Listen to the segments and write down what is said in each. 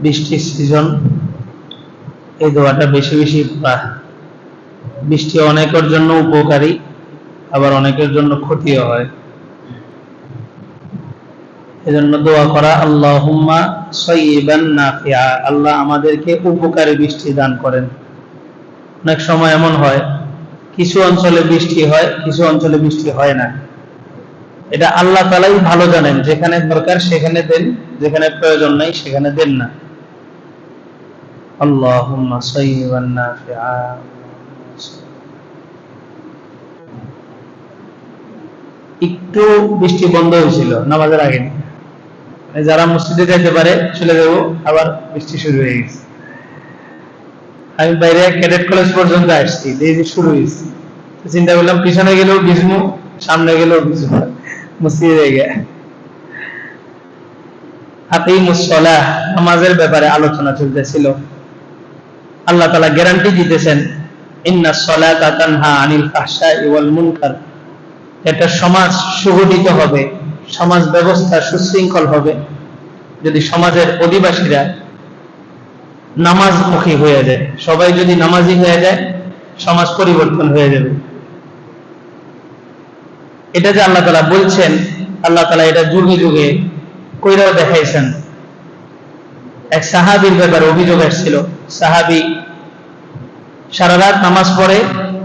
বৃষ্টির সিজন, এই দোয়াটা বেশি বেশি বৃষ্টি অনেকের জন্য উপকারী, আবার অনেকের জন্য ক্ষতিও হয়। এজন্য দোয়া করা, আল্লাহুম্মা সাইয়িবান নাফিআ। আল্লাহ আমাদেরকে উপকারী বৃষ্টি দান করেন। অনেক সময় এমন হয় কিছু অঞ্চলে বৃষ্টি হয়, কিছু অঞ্চলে বৃষ্টি হয় না। এটা আল্লাহ তালাই ভালো জানেন, যেখানে দরকার সেখানে দেন, যেখানে প্রয়োজন নাই সেখানে দেন না। একটু বৃষ্টি বন্ধ হয়েছিল নামাজের আগে। মানে যারা মসজিদে যেতে পারে, চলে যাব, আবার বৃষ্টি শুরু হয়ে গেছে। আমি বাইরে ক্যাডেট কলেজ পর্যন্ত আসছি, এই যে শুরু হয়েছে। চিন্তা করলাম পিছনে গেলেও বিজমু সামনে গেলেও বিজমু মসজিদে গিয়ে। হাতেই মুসলা নামাজের ব্যাপারে আলোচনা চলতেছিল। আল্লাহ তালা গ্যারান্টি দিতেছেন, ইন্না সলাতা তানহা আনিল ফাহশা ওয়াল মুনকার। একটা সমাজ সুগঠিত হবে, সমাজ ব্যবস্থা সুশৃঙ্খল হবে। যদি সমাজের অধিবাসীরা নামাজমুখী হয়ে যায়। সবাই যদি নামাজি হয়ে যায়, সমাজ পরিবর্তন হয়ে যাবে। এটা যে আল্লাহ তালা বলছেন, আল্লাহ তালা এটা যুগে যুগে কইরাও দেখাইছেন। এক সাহাবির ব্যাপারে অভিযোগ আসছিল। সাহাবি সারা রাত নামাজ পড়ে,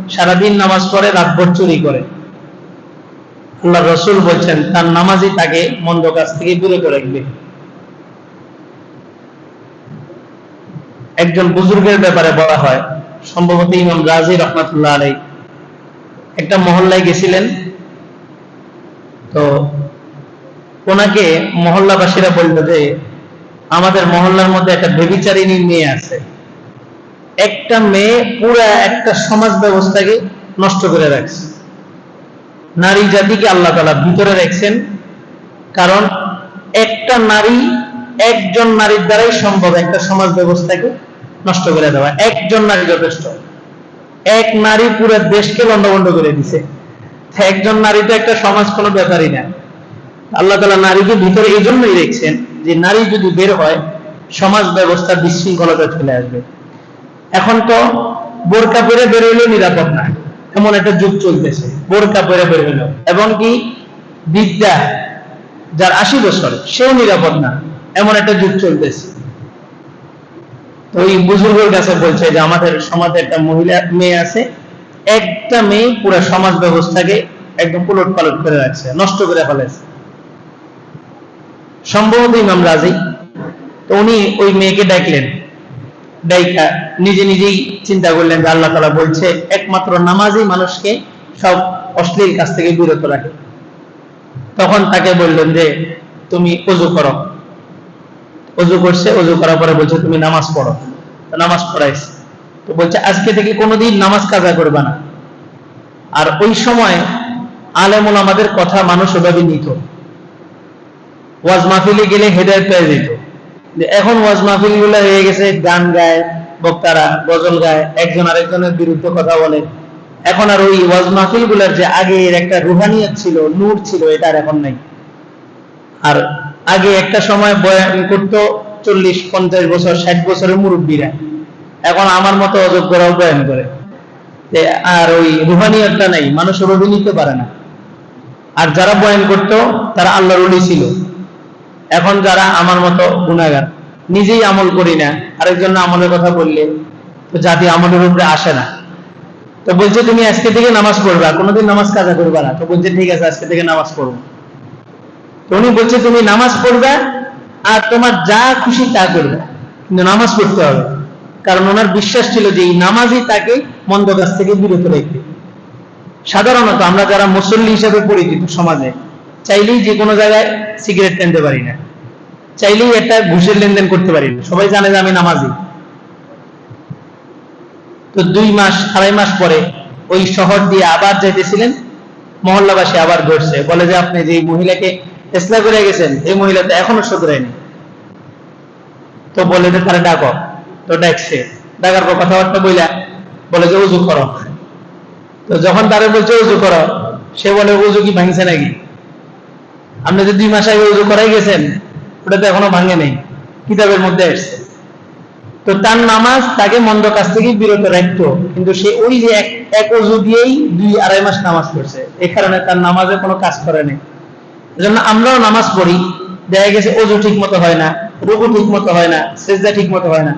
সারাদিন নামাজ পড়ে, রাত রাতভর চুরি করে। আল্লাহ রসুল বলছেন, তার নামাজই তাকে মন্দ কাজ থেকে বিরত রাখবে। একজন বুজুর্গের ব্যাপারে বলা হয়। সম্ভবত ইমাম রাজি রহমতুল্লাহ আলাই একটা মহল্লায় গেছিলেন। তো ওনাকে মহল্লাবাসীরা বলল যে, আমাদের মহল্লার মধ্যে একটা বেবিচারিনী মেয়ে আছে। একটা মেয়ে পুরা একটা সমাজ ব্যবস্থাকে নষ্ট করে রাখছে। নারী জাতিকে আল্লাহ তালা ভিতরে রেখেছেন। কারণ একটা নারী একজন নারীর দ্বারাই সম্ভব একটা সমাজ ব্যবস্থাকে নষ্ট করে দেওয়া। একজন নারী যথেষ্ট। এক নারী পুরো দেশকে বন্ধ করে দিছে। একজন নারী তো একটা সমাজ কোনো ব্যাপারই না। আল্লাহ তালা নারীকে ভিতরে এই জন্যই রেখেছেন যে নারী যদি বের হয়, সমাজ ব্যবস্থা বিশৃঙ্খলতা চলে আসবে। এখন তো বোরকা পরে বেরোইলেও নিরাপদ না। এমন একটা যুগ চলতেছে, বোরকা পরে বের হইল এবং কি বিদ্যা, যার আশি বছর, সেও নিরাপদ না। এমন একটা যুগ চলতেছে। ওই বুজুর্গের কাছে বলছে যে আমাদের সমাজে একটা মহিলা মেয়ে আছে, একটা মেয়ে পুরো সমাজ ব্যবস্থাকে একদম পুলট পালট করে রাখছে, নষ্ট করে ফেলেছে। সম্ভবত ইমাম রাজি। তো উনি ওই মেয়েকে ডাকলেন। ডাইকা নিজে নিজেই চিন্তা করলেন যে আল্লাহ তালা বলছে, একমাত্র নামাজই মানুষকে সব অশ্লীল কাছ থেকে বিরত রাখে। তখন তাকে বললেন যে, তুমি অজু করো। অজু করছে অজু করার পরে বলছে, তুমি নামাজ পড়ো। নামাজ পড়াইছে। তো বলছে, আজকে থেকে কোনোদিন নামাজ কাজা করবে না। আর ওই সময় আলেমুল আমাদের কথা মানুষ ওভাবে নিত। ওয়াজ মাহফিলে গেলে হেদায়ত পেয়ে যেত। এখন ওয়াজ মাহফিলগুলো হয়ে গেছে, গান গায়, বক্তারা, গজল গায়, একজন আরেকজনের বিরুদ্ধে কথা বলে। এখন আর ওই ওয়াজ মাহফিলগুলার যে আগের একটা রুহানিয়ত ছিল, নূর ছিল, এটা আর এখন নাই। আর আগে একটা সময় বয়ান করতো চল্লিশ, পঞ্চাশ বছর, ষাট বছরের মুরব্বীরা। এখন আমার মতো অযোগ্যরাও বয়ান করে। আর ওই রুহানিয়তটা নাই মানুষ রবি নিতে পারে না। আর যারা বয়ান করতো, তারা আল্লাহর উলি ছিল। এখন যারা আমার মতো গুণাগার, নিজেই আমল করি না, আরেকজন আমলের কথা বললে, তো জাতি আমলের উপরে আসে না। তো বলছে, তুমি আজকে থেকে নামাজ পড়বা, কোনোদিন নামাজ কাজা করবা না। তো বলছে, ঠিক আছে, আজকে থেকে নামাজ পড়ব। উনি বলছে, তুমি নামাজ পড়বা আর তোমার যা খুশি তা করবে। কিন্তু নামাজ পড়তে হবে। কারণ ওনার বিশ্বাস ছিল যে এই নামাজই তাকে মন্দ কাজ থেকে বিরত রাখবে সাধারণত আমরা যারা মুসল্লি হিসেবে পরিচিত সমাজে, চাইলেই যে কোনো জায়গায় সিগারেট টানতে পারি না। চাইলেই একটা ঘুষের লেনদেন করতে পারি না। সবাই জানে যে আমি নামাজি। তো দুই মাস, আড়াই মাস পরে ওই শহর দিয়ে আবার যাইতেছিলেন, মহল্লাবাসী আবার ঘটছে বলে যে, আপনি যে মহিলাকে ইসলা করে গেছেন, এই মহিলা তো এখনও শুধরায়নি। তো বলে যে, তারা ডাকো। তো ডাকছে। ডাকার পর কথাবার্তা বইলা বলে যে, উজু করো। তো যখন তারা বলছে, উজু করো, সে বলে, উজু কি ভাঙছে নাকি? আপনি যে দুই মাস আগে উজু করাই গেছেন, ওটা তো এখনও ভাঙে নেই। কিতাবের মধ্যে আসছে। তো তার নামাজ তাকে মন্দ কাজ থেকে বিরত রাখতো, কিন্তু সে ওই যে এক অজু দিয়েই দুই আড়াই মাস নামাজ পড়ছে। এই কারণে তার নামাজে কোনো কাজ করে নেই। এজন্য আমরাও নামাজ পড়ি, দেখা গেছে অজু ঠিক মতো হয় না, রুকু ঠিক মতো হয় না, সেজদা ঠিক মতো হয় না।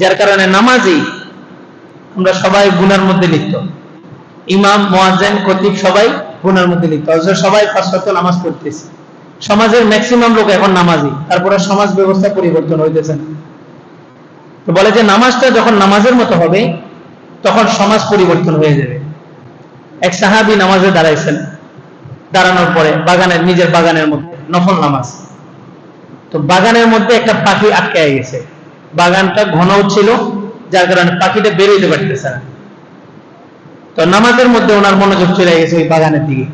যার কারণে নামাজেই আমরা সবাই গুনার মধ্যে লিপ্ত। ইমাম, মোয়াজ্জেন খতিব সবাই গুনার মধ্যে লিপ্ত। সবাই পাঁচ নামাজ পড়তেছে। সমাজের ম্যাক্সিমাম লোক এখন নামাজি, তারপরে সমাজ ব্যবস্থা পরিবর্তন হইতেছে তো বলে যে নামাজটা যখন নামাজের মতো হবে, তখন সমাজ পরিবর্তন হয়ে যাবে। এক সাহাবি নামাজে দাঁড়াইছেন। দাঁড়ানোর পরে বাগানের, নিজের বাগানের মধ্যে নফল নামাজ। তো বাগানের মধ্যে একটা পাখি আটকে গেছে। বাগানটা ঘনও ছিল, যার কারণে পাখিটা বেরোইতে পারতেছে না। তো নামাজের মধ্যে ওনার মনোযোগ চলে গেছে ওই বাগানের দিকে।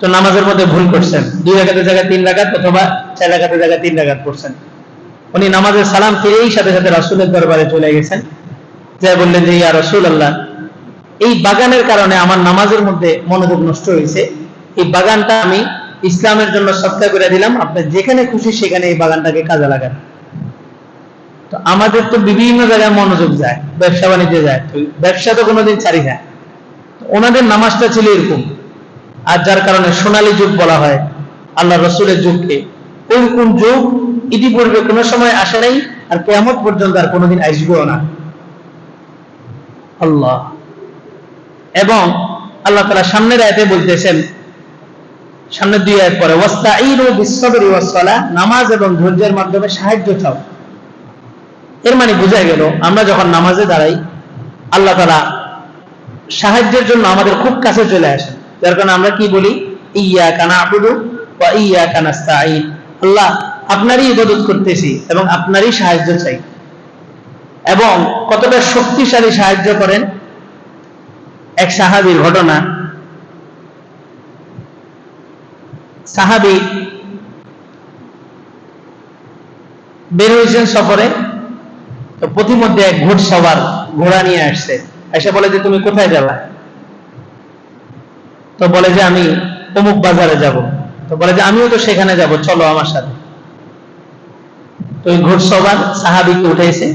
তো নামাজের মধ্যে ভুল করছেন। দুই রাখাতের জায়গায় তিন রাখাত অথবা চার রাখাতের জায়গায় তিন রাখাত করছেন। উনি নামাজের সালাম ফিরেই সাথে সাথে রাসুলের দরবারে চলে গেছেন। যা বললেন যে, ইয়া রসুল আল্লাহ এই বাগানের কারণে আমার নামাজের মধ্যে মনোযোগ নষ্ট হয়েছে। এই বাগানটা আমি ইসলামের জন্য সত্তা করে দিলাম। আপনি যেখানে খুশি সেখানে এই বাগানটাকে কাজে লাগান। তো আমাদের তো বিভিন্ন জায়গায় মনোযোগ যায়, ব্যবসা বাণিজ্যে যায়। তো ব্যবসা তো কোনোদিন ছাড়ি যায় ওনাদের নামাজটা ছিল এরকম। আর যার কারণে সোনালী যুগ বলা হয়, আল্লাহ রসুলের যুগকে। ওইরকম যুগ ইতিপূর্বে কোনো সময় আসে নাই, আর কেমন পর্যন্ত আর কোনোদিন আসবেও না। আল্লাহ। এবং আল্লাহ তালা সামনের আয়তে বলতেছেন, সামনের দুই আয়াত পরে, ওয়াস্তাঈনু বিসসবরি ওয়াসসালাহ নামাজ এবং ধৈর্যের মাধ্যমে সাহায্য চাও। এর মানে বোঝা গেল, আমরা যখন নামাজে দাঁড়াই, আল্লাহ তালা সাহায্যের জন্য আমাদের খুব কাছে চলে আসেন। যার কারণে আমরা কি বলি? ইয়া কানা আবুদু বা ইয়া কানাস্তাঈন আল্লাহ আপনারই ইবাদত করতেছি এবং আপনারই সাহায্য চাই। এবং কতটা শক্তিশালী সাহায্য করেন এক সাহাবীর ঘটনা। সাহাবী বের হয়েছেন সফরে, তো প্রতিমধ্যে এক ঘোড় সবার ঘোড়া নিয়ে আসছে। এসে বলে যে, তুমি কোথায় যাবা তো বলে যে, আমি অমুক বাজারে যাব। তো বলে যে, আমিও তো সেখানে যাব, চলো আমার সাথে। তো ওই ঘোড়সবার সাহাবিকে উঠেছে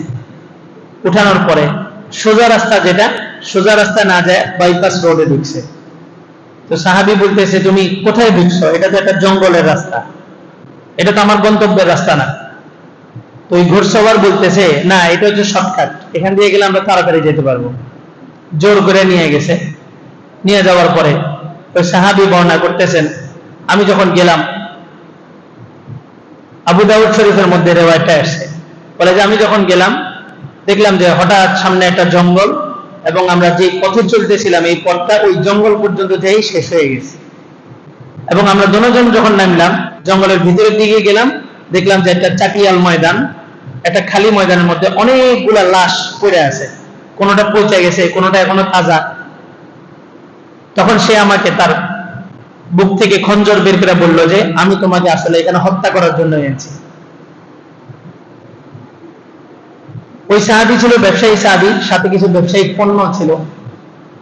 উঠানোর পরে সোজা রাস্তা যেটা সোজা রাস্তা না যায় বাইপাস রোডে ঢুকছে। তো সাহাবি বলতেছে, তুমি কোথায় ঢুকছো? এটা তো একটা জঙ্গলের রাস্তা। এটা তো আমার গন্তব্যের রাস্তা না। তো ওই ঘোড়সবার বলতেছে, না, এটা হচ্ছে শর্টকাট। এখান দিয়ে গেলে আমরা তাড়াতাড়ি যেতে পারব। জোর করে নিয়ে গেছে। নিয়ে যাওয়ার পরে ওই সাহাবি বর্ণনা করতেছেন, আমি যখন গেলাম, আবু দাউদ শরীফের মধ্যে রেওয়ায়তটা আসছে বলে যে, আমি যখন গেলাম, দেখলাম যে হঠাৎ সামনে একটা জঙ্গল এবং আমরা যে পথে চলতেছিলাম, এই পথটা ওই জঙ্গল পর্যন্ত যেই শেষ হয়ে গেছে। এবং আমরা জনজন যখন নামলাম, জঙ্গলের ভিতরের দিকে গেলাম, দেখলাম যে একটা চাটিয়াল ময়দান, একটা খালি ময়দানের মধ্যে অনেকগুলা লাশ পড়ে আছে। কোনোটা পচে গেছে, কোনোটা এখনও তাজা। তখন সে আমাকে তার বুক থেকে খঞ্জর বের করে বলল যে, আমি তোমাকে আসলে এখানে হত্যা করার জন্য এনেছি। ওই সাহাবি ছিল ব্যবসায়ী সাহাবি, সাথে কিছু ব্যবসায়িক পণ্য ছিল।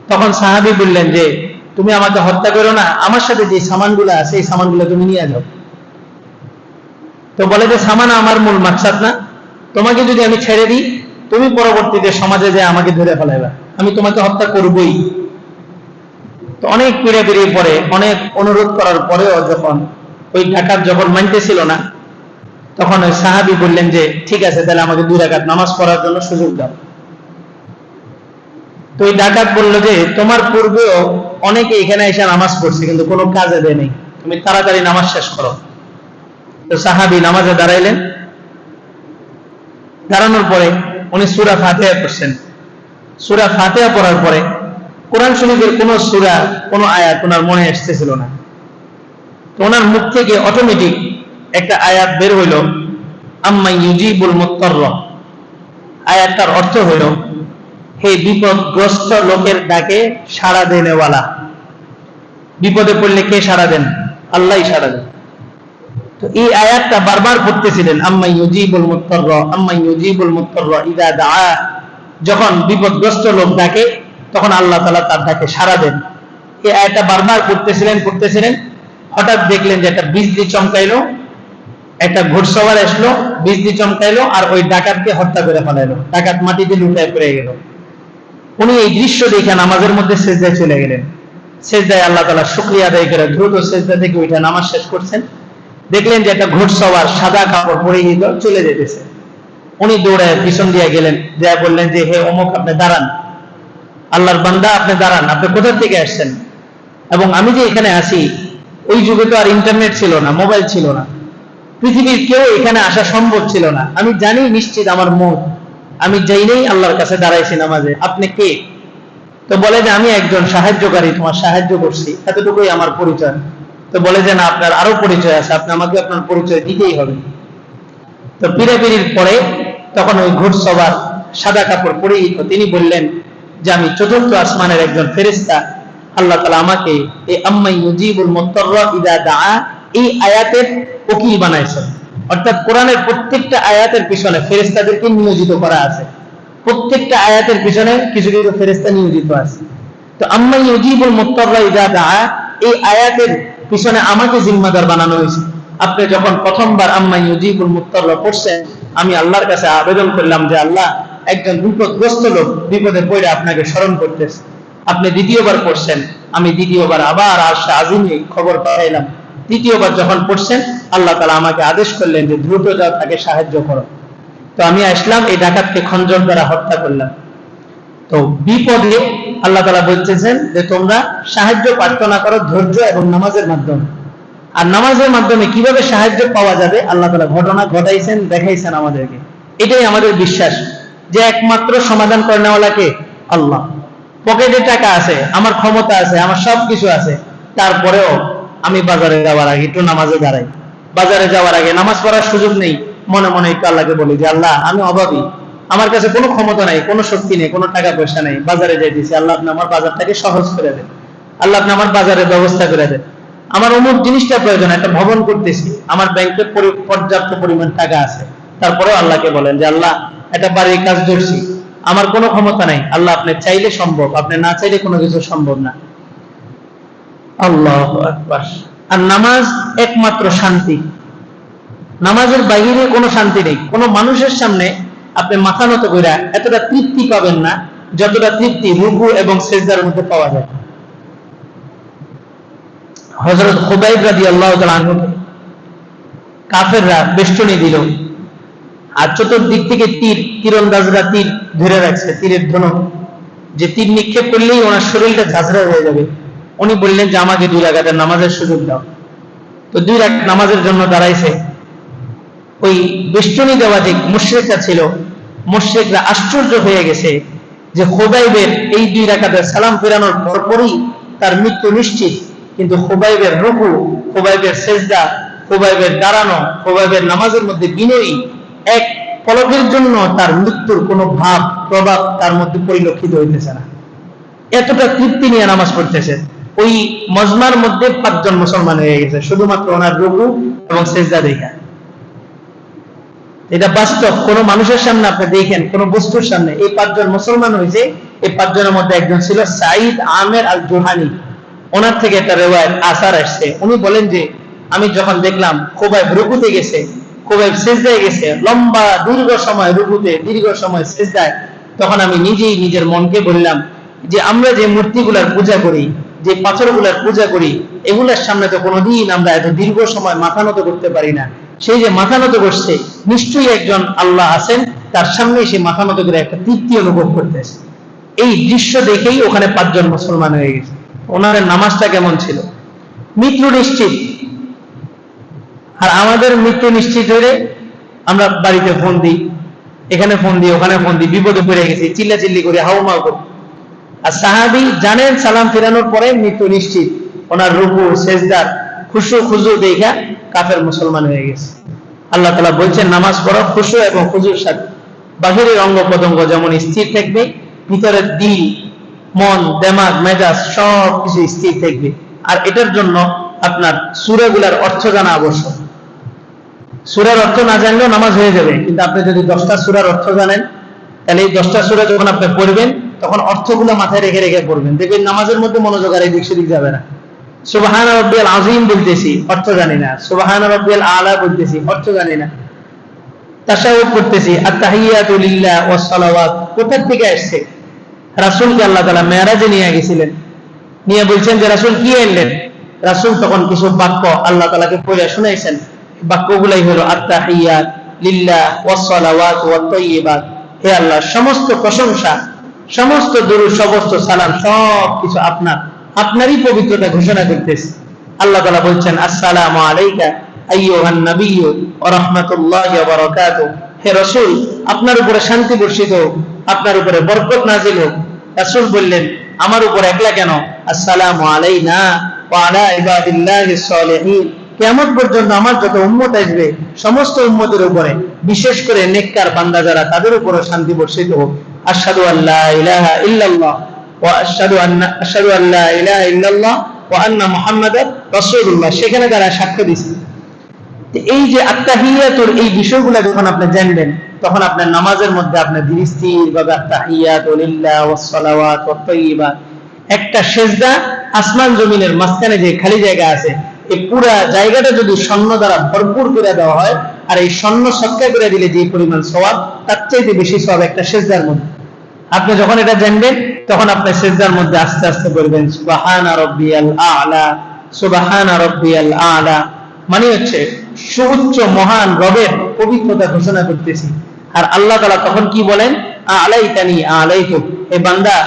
তখন সাহাবি বললেন যে, তুমি আমাকে হত্যা করো না, আমার সাথে যে সামানগুলো আছে, এই সামানগুলো তুমি নিয়ে যাও। তো বলে যে, সামান আমার মূল মাকসাদ না। তোমাকে যদি আমি ছেড়ে দিই, তুমি পরবর্তীতে সমাজে যে আমাকে ধরে ফেলাইবা। আমি তোমাকে হত্যা করবই। তো অনেক পিড়ে পিড়িয়ে পরে, অনেক অনুরোধ করার পরেও যখন ওই ডাকাত যখন মানতেছিল না তখন ওই সাহাবি বললেন যে, ঠিক আছে, তাহলে আমাকে দুই রাকাত নামাজ পড়ার জন্য সুযোগ দাও। তো ওই ডাকাত বলল যে, তোমার পূর্বেও অনেকে এখানে এসে নামাজ পড়ছে, কিন্তু কোনো কাজে দেয় নেই। তুমি তাড়াতাড়ি নামাজ শেষ করো। তো সাহাবি নামাজে দাঁড়াইলেন। দাঁড়ানোর পরে উনি সুরা ফাতেহা পড়ছেন। সুরা ফাতেহা পড়ার পরে কোরআন শরীফের কোন সুরা, কোন আয়াত ওনার মনে আসতেছিল না। তো ওনার মুখ থেকে অটোমেটিক একটা আয়াত বের হইল আয়াতটার অর্থ হইল, হে বিপদগ্রস্ত লোকের ডাকে সাড়া দেনেওয়ালা। বিপদে পড়লে কে সাড়া দেন? আল্লাহ সাড়া দেন। তো এই আয়াতটা বারবার পড়তেছিলেন, আম্মা ইউজিবুল মুত্তার আম্মা ইউজিবুল মুত্তার ইদা দা যখন বিপদগ্রস্ত লোক ডাকে, তখন আল্লাহ তালা তার ডাকে সারা দেন। এই আয়াতটা বারবার করতেছিলেন করতেছিলেন হঠাৎ দেখলেন যে একটা বিজলি চমকাইলো একটা ঘোড়সওয়ার আসলো, বিজলি চমকাইলো আর ওই ডাকাতকে হত্যা করে ফেলাইলো। ডাকাত মাটিতে লুটায় পড়ে গেল। উনি এই দৃশ্য দেখে নামাজের মধ্যে সেজদায় চলে গেলেন। সেজদায় আল্লাহ তালা শুক্রিয়া আদায় করে দ্রুত সেজদা থেকে ওইটা নামাজ শেষ করছেন। দেখলেন যে একটা ঘোড়সওয়ার সাদা কাপড় পরে গিয়ে চলে যেতেছে। উনি দৌড়ায় পিছন দিয়ে গেলেন যা বললেন যে, হে অমুক, আপনি দাঁড়ান। আল্লাহর বান্দা, আপনি দাঁড়ান, আপনি কোথা থেকে আসছেন? এবং আমি যে এখানে আসি ওই যুগে তো আর ইন্টারনেট ছিল না মোবাইল ছিল না। পৃথিবীর কেউ এখানে আসা সম্ভব ছিল না। আমি জানি নিশ্চিত আমার মত আমি যাইনেই আল্লাহর কাছে দাঁড়াইছি নামাজে। আপনি কে? তো বলে যে আমি একজন সাহায্যকারী, তোমার সাহায্য করছি। এতটুকুই আমার পরিচয়। তো বলে যে না, আপনার আরও পরিচয় আছে। আপনি আমাকে আপনার পরিচয় দিতেই হবে। তো পিড়াপিড়ির পরে তখন ওই ঘোড়সবার সাদা কাপড় পরে তিনি বললেন যে, আমি চতুর্থ আসমানের একজন ফেরিস্তা আল্লাহ তালা আমাকে এই আম্মাই মুজিবুল মুত্তাররা ইদা দাআ এই আয়াতের উকিল বানাইছেন অর্থাৎ কোরআনের প্রত্যেকটা আয়াতের পিছনে ফেরেস্তাদেরকে নিয়োজিত করা আছে। প্রত্যেকটা আয়াতের পিছনে কিছু কিছু ফেরেস্তা নিয়োজিত আছে। তো আম্মাই মুজিবুল মুত্তাররা ইদা দাআ, এই আয়াতের পিছনে আমাকে জিম্মাদার বানানো হয়েছে। আপনি যখন প্রথমবার আম্মাই মুজিবুল মুত্তাররা পড়ছেন, আমি আল্লাহর কাছে আবেদন করলাম যে আল্লাহ, একজন বিপদগ্রস্ত লোক বিপদে পড়ে আপনাকে স্মরণ করতেছে। আপনি দ্বিতীয়বার পড়ছেন, আমি দ্বিতীয়বার আবার আসে আজিমে খবর পাইলাম তৃতীয়বার যখন পড়ছেন, আল্লাহ তালা আমাকে আদেশ করলেন যে দ্রুত যাও, তাকে সাহায্য করো। তো আমি আসলাম, এই ডাকাতকে খঞ্জন দ্বারা হত্যা করলাম। তো বিপদে আল্লাহ তালা বলতেছেন যে, তোমরা সাহায্য প্রার্থনা করো, ধৈর্য এবং নামাজের মাধ্যমে। আর নামাজের মাধ্যমে কীভাবে সাহায্য পাওয়া যাবে? আল্লাহ তালা ঘটনা ঘটাইছেন, দেখাইছেন আমাদেরকে। এটাই আমাদের বিশ্বাস যে একমাত্র সমাধান করে নেওয়ালাকে আল্লাহ। পকেটে টাকা আছে, আমার ক্ষমতা আছে, আমার সব কিছু আছে। তারপরেও আমি বাজারে যাওয়ার আগে একটু নামাজে দাঁড়াই। বাজারে যাওয়ার আগে নামাজ পড়ার সুযোগ নেই। মনে মনে একটু আল্লাহকে বলি যে, আল্লাহ, আমি অভাবী। আমার কাছে কোনো ক্ষমতা নাই, কোনো শক্তি নেই, কোনো টাকা পয়সা নেই। বাজারে যাইতেছি আল্লাহ আপনি আমার বাজারটাকে সহজ করে দেন। আল্লাহ আপনি আমার বাজারের ব্যবস্থা করে দেন। আমার অমুক জিনিসটা প্রয়োজন, একটা ভবন করতেছি। আমার ব্যাংকে পর্যাপ্ত পরিমাণ টাকা আছে। তারপরেও আল্লাহকে বলেন যে, আল্লাহ, একটা বাড়ির কাজ ধরছি। আমার কোনো ক্ষমতা নাই। আল্লাহ, আপনি চাইলে সম্ভব, আপনি না চাইলে কোনো কিছু সম্ভব না। আল্লাহ আর নামাজ একমাত্র শান্তি। নামাজের বাইরে কোনো শান্তি নেই। কোনো মানুষের সামনে আপনি মাথা নত করে এতটা তৃপ্তি পাবেন না, যতটা তৃপ্তি রুকু এবং সেজদার মধ্যে পাওয়া যায়। হজরত খুবাইব রাজি আল্লাহ কাফেররা বেষ্টনী দিল। আর চতুর্দিক থেকে তীর, তীরন্দাজরা তীর ধরে রাখছে। তীরের ধনুক। যে তীর নিক্ষেপ করলেই ওনার শরীরটা ঝাঁঝরা হয়ে যাবে। উনি বললেন যে, আমাকে দুই রাখাতের নামাজের সুযোগ দাও। তো দুই রাখ নামাজের জন্য দাঁড়াইছে। ওই বেষ্টনী দেওয়া যে মুশ্রেকরা ছিল, মুশ্রেকরা আশ্চর্য হয়ে গেছে যে খোবাইবের এই দুই রাখাতের সালাম ফেরানোর পরপরই তার মৃত্যু নিশ্চিত। কিন্তু খোবাইবের রুকু খোবাইবের সেজদা খোবাইবের দাঁড়ানো খোবাইবের নামাজের মধ্যে বিনয়ী এক পলকের জন্য তার মৃত্যুর কোন ভাব, প্রভাব তার মধ্যে পরিলক্ষিত হইতেছে না। এতটা তৃপ্তি নিয়ে নামাজ পড়তেছে। ওই মজমার মধ্যে পাঁচজন মুসলমান হয়ে গেছে, শুধুমাত্র ওনার রঘু এবং সেজদা দেখা এটা বাস্তব, কোন মানুষের সামনে আপনি দেখেন, কোন বস্তুর সামনে এই পাঁচজন মুসলমান হয়েছে, এই পাঁচজনের মধ্যে একজন ছিল সাইদ আমের আল জোহানি ওনার থেকে একটা রেওয়ায় আসার আসছে। উনি বলেন যে, আমি যখন দেখলাম খোবাই রুকুতে গেছে খুবই সেজদায় গেছে, লম্বা, দীর্ঘ সময় রুকুতে, দীর্ঘ সময় সেজদায়, তখন আমি নিজেই নিজের মনকে বললাম যে, আমরা যে মূর্তিগুলার পূজা করি যে পাথরগুলার পূজা করি, এগুলার সামনে তো কোনোদিন আমরা এত দীর্ঘ সময় মাথা নত করতে পারি না। সেই যে মাথা নত করছে, নিশ্চয়ই একজন আল্লাহ আছেন, তার সামনে সে মাথা নত করে একটা তৃপ্তি অনুভব করতেছে। এই দৃশ্য দেখেই ওখানে পাঁচজন মুসলমান হয়ে গেছে। ওনার নামাজটা কেমন ছিল? মৃত্যু নিশ্চিত। আর আমাদের মৃত্যু নিশ্চিত হলে আমরা বাড়িতে ফোন দিই, এখানে ফোন দিই, ওখানে ফোন দিই, বিপদে পড়ে গেছি চিল্লা চিল্লি করে হাউমাউ করি আর সাহাবি জানেন সালাম ফেরানোর পরে মৃত্যু নিশ্চিত। ওনার রুকু খুশু, খুজু দেখা কাফের মুসলমান হয়ে গেছে। আল্লাহ তালা বলছেন, নামাজ পড়ো, খুশু এবং খুজুর সাথে। বাহিরের অঙ্গ যেমন স্থির থাকবে, ভিতরের দিল, মন, দেমাগ, মেজাজ সব কিছু স্থির থাকবে। আর এটার জন্য আপনার সুরাগুলার অর্থ জানা আবশ্যক। সুরার অর্থ না জানলেও নামাজ হয়ে যাবে। কিন্তু আপনি যদি দশটা সুরার অর্থ জানেন, তাহলে এই দশটা সুরা যখন আপনি পড়বেন তখন অর্থগুলো মাথায় রেখে রেখে পড়বেন। দেখবেন নামাজের মধ্যে মনোযোগ আর এদিক সেদিক যাবে না। সুবাহান রব্বিয়াল আজিম বলতেছি, অর্থ জানি না। সুবাহান রব্বিয়াল আলা বলতেছি, অর্থ জানি না। তাশাহুদ করতেছি, আত্তাহিয়াতু লিল্লাহ ওয়াস সালাওয়াত। কোথা থেকে আসছে? রাসূলকে আল্লাহ তাআলা মেরাজে নিয়ে গেছিলেন। নিয়ে বলছেন যে, রাসূল, কি এলেন রাসূল তখন কিছু বাক্য আল্লাহ তাআলাকে পড়ে শুনাইছেন। বাক্যগুলাই হলো, আত্তাহিয়াত লিল্লাহ ওয়াস সালাওয়াত ওয়াত হে আল্লাহ, সমস্ত প্রশংসা সমস্ত দুরূদ, সমস্ত সালাম, সব কিছু আপনার, আপনারই পবিত্রতা ঘোষণা করতেছে। আল্লাহ তাআলা বলছেন, আসসালামু আলাইকা হে আপনার উপরে শান্তি বর্ষিত হোক, আপনার উপরে বরকত নাজিল হোক। বললেন, আমার উপর একলা কেন? কিয়ামত পর্যন্ত আমার যত উম্মত আসবে, সমস্ত উম্মতের উপরে, বিশেষ করে নেককার বান্দা যারা, তাদের উপরে শান্তি বর্ষিত হোক। আশহাদু আল্লা ইলাহা ইল্লাল্লাহ ওয়া আশহাদু আন্না আশহাদু আল্লা ইলাহা ইল্লাল্লাহ ওয়া আন্না মুহাম্মাদার রাসূলুল্লাহ। সেখানে তারা সাক্ষ্য দিছে এই যে আত্মাহিয়াতুর এই বিষয়গুলো যখন আপনি জানবেন, তখন আপনার নামাজের মধ্যে আপনার ধীরস্থির ভাবে আত্মাহিয়াত লিল্লাহ ওয়াস সালাওয়াত ওয়াত একটা সেজদা আসমান জমিনের মাঝখানে যে খালি জায়গা আছে, এই পুরা জায়গাটা যদি স্বর্ণ দ্বারা ভরপুর করে দেওয়া হয়, আর এই স্বর্ণ সৎকা করে দিলে যে পরিমাণ সওয়াব, তার চাইতে বেশি সওয়াব একটা সেজদার মধ্যে। আপনি যখন এটা জানবেন, তখন আপনি সেজদার মধ্যে আস্তে আস্তে বলবেন সুবহানা রাব্বিয়াল আ'লা, সুবহানা রাব্বিয়াল আ'লা। মানে হচ্ছে, সুউচ্চ, মহান রবের পবিত্রতা ঘোষণা করতেছি। আর আল্লাহ তাআলা তখন কি বলেন? আলাইতানি আলাইতুক এ বান্দা,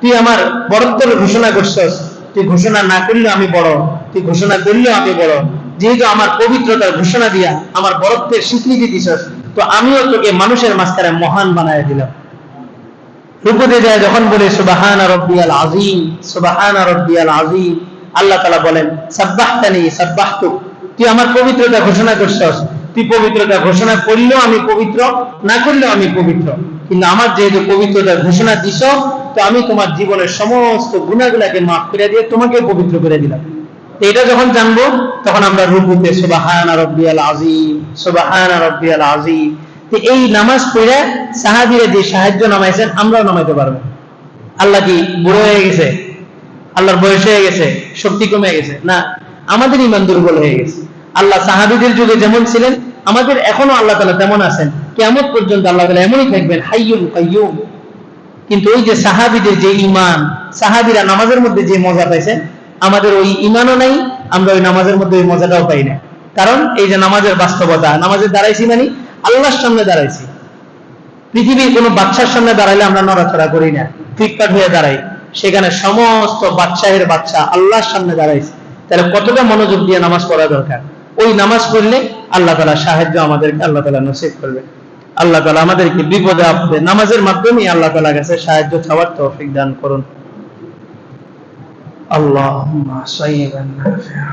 তুই আমার বরত্বের ঘোষণা করছস। তুই ঘোষণা না করলে আমি বড়। তুই ঘোষণা করলেও আমি বড়। যেহেতু আমার পবিত্রতার ঘোষণা দিয়া আমার বরত্বের স্বীকৃতি দিছস, তো আমিও তোকে মানুষের মাঝখানে মহান বানায় দিলাম। রুকুতে যায়, যখন বলে, সুবাহান রব্বিয়াল আজিম সুবাহান রব্বিয়াল আজিম আল্লাহ তাআলা বলেন, সাব্বাহতানি, সাব্বাহতু তুই আমার পবিত্রতা ঘোষণা করছস, তুই পবিত্রতা ঘোষণা করলেও আমি পবিত্র, না করলেও আমি পবিত্র। কিন্তু আমার যেহেতু পবিত্রতা ঘোষণা দিছ, তো আমি তোমার জীবনের সমস্ত গুণাগুলাকে মাফ করে দিয়ে তোমাকে পবিত্র করে দিলাম। এটা যখন জানব, তখন আমরা রুকুতে, সুবাহান রব্বিয়াল আজিম সুবাহান রব্বিয়াল আজিম তো এই নামাজ পড়ে সাহাবিরা যে সাহায্য নামাইছেন, আমরাও নামাইতে পারব। আল্লাহ কি বুড়ো হয়ে গেছে? আল্লাহর বয়স হয়ে গেছে? শক্তি কমে গেছে? না, আমাদের ইমান দুর্বল হয়ে গেছে। আল্লাহ সাহাবিদের যুগে যেমন ছিলেন, আমাদের এখনও আল্লাহ তালা তেমন আছেন। কেমন পর্যন্ত আল্লাহ তালা এমনই থাকবেন হাইয়ুম কাইয়ুম। কিন্তু ওই যে সাহাবিদের যে ইমান সাহাবিরা নামাজের মধ্যে যে মজা পাইছেন, আমাদের ওই ইমানও নাই, আমরা ওই নামাজের মধ্যে ওই মজাটাও পাই না। কারণ এই যে নামাজের বাস্তবতা, নামাজের দাঁড়াইছি মানে আল্লাহর সামনে দাঁড়াইছি। পৃথিবীর কোনো বাচ্চার সামনে দাঁড়াইলে আমরা নড়াচড়া করি না। ফ্লিপকার্ট হয়ে দাঁড়াই। সেখানে সমস্ত বাচ্চাহের বাচ্চা আল্লাহর সামনে দাঁড়াইছে। তাহলে কতটা মনোযোগ দিয়ে নামাজ পড়া দরকার? ওই নামাজ পড়লে আল্লাহ তালা সাহায্য আমাদেরকে আল্লাহ তালা নসিব করবে। আল্লাহ তালা আমাদেরকে বিপদে আপদে নামাজের মাধ্যমে আল্লাহ তালা কাছে সাহায্য চাওয়ার তৌফিক দান করুন। আল্লাহ সাইবান নাফিআ।